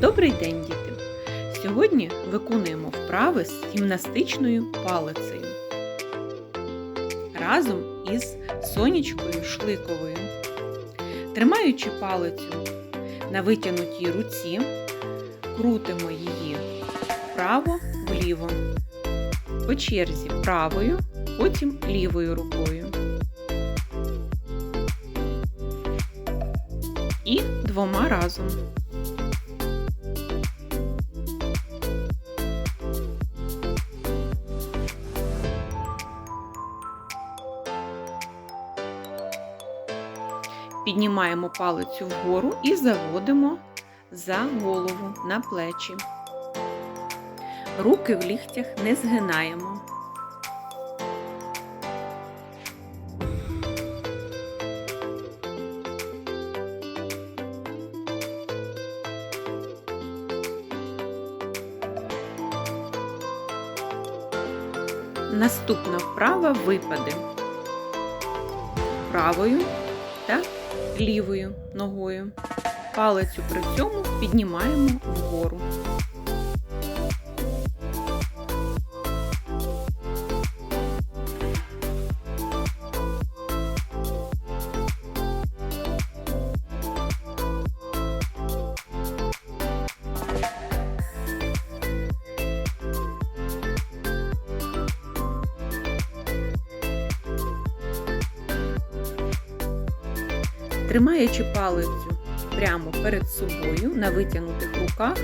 Добрий день, діти! Сьогодні виконуємо вправи з гімнастичною палицею разом із сонячкою шликовою. Тримаючи палицю на витягнутій руці, крутимо її вправо-вліво, по черзі правою, потім лівою рукою. І двома разом. Піднімаємо палицю вгору і заводимо за голову на плечі. Руки в ліктях не згинаємо. Наступна вправа випаде правою та лівою ногою. Палицю при цьому піднімаємо вгору. Тримаючи палицю прямо перед собою на витягнутих руках,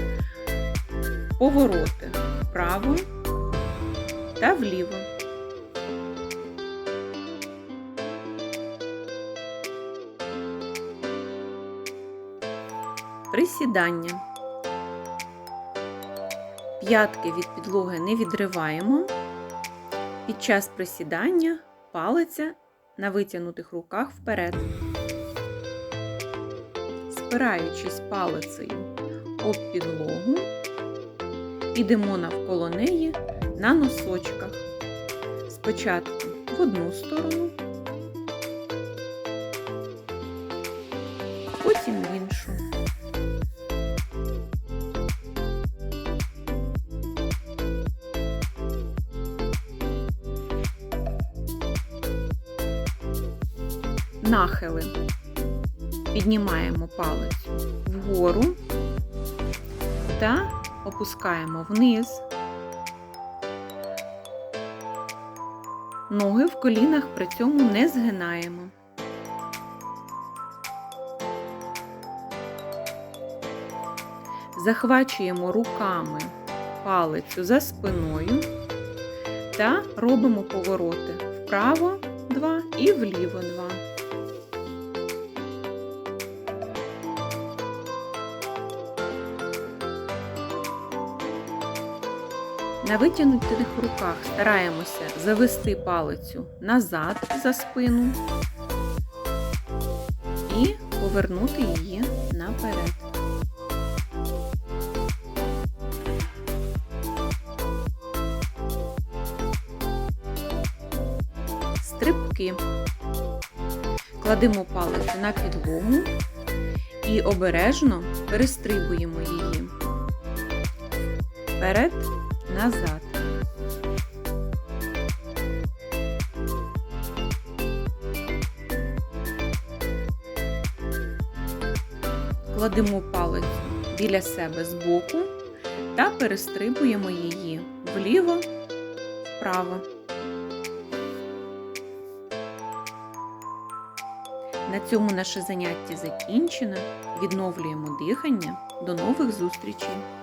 повороти вправо та вліво. Присідання. П'ятки від підлоги не відриваємо. Під час присідання палиця на витягнутих руках вперед спираючись палицею об підлогу, ідемо навколо неї на носочках. Спочатку в одну сторону, потім в іншу. Нахили. Піднімаємо палець вгору та опускаємо вниз. Ноги в колінах при цьому не згинаємо. Захвачуємо руками палицю за спиною та робимо повороти вправо 2 і вліво 2. На витягнутих руках стараємося завести палицю назад за спину і повернути її наперед. Стрибки. Кладемо палицю на підлогу і обережно перестрибуємо її. Вперед назад. Кладемо палець біля себе збоку та перестрибуємо її вліво, вправо. На цьому наше заняття закінчено. Відновлюємо дихання. До нових зустрічей!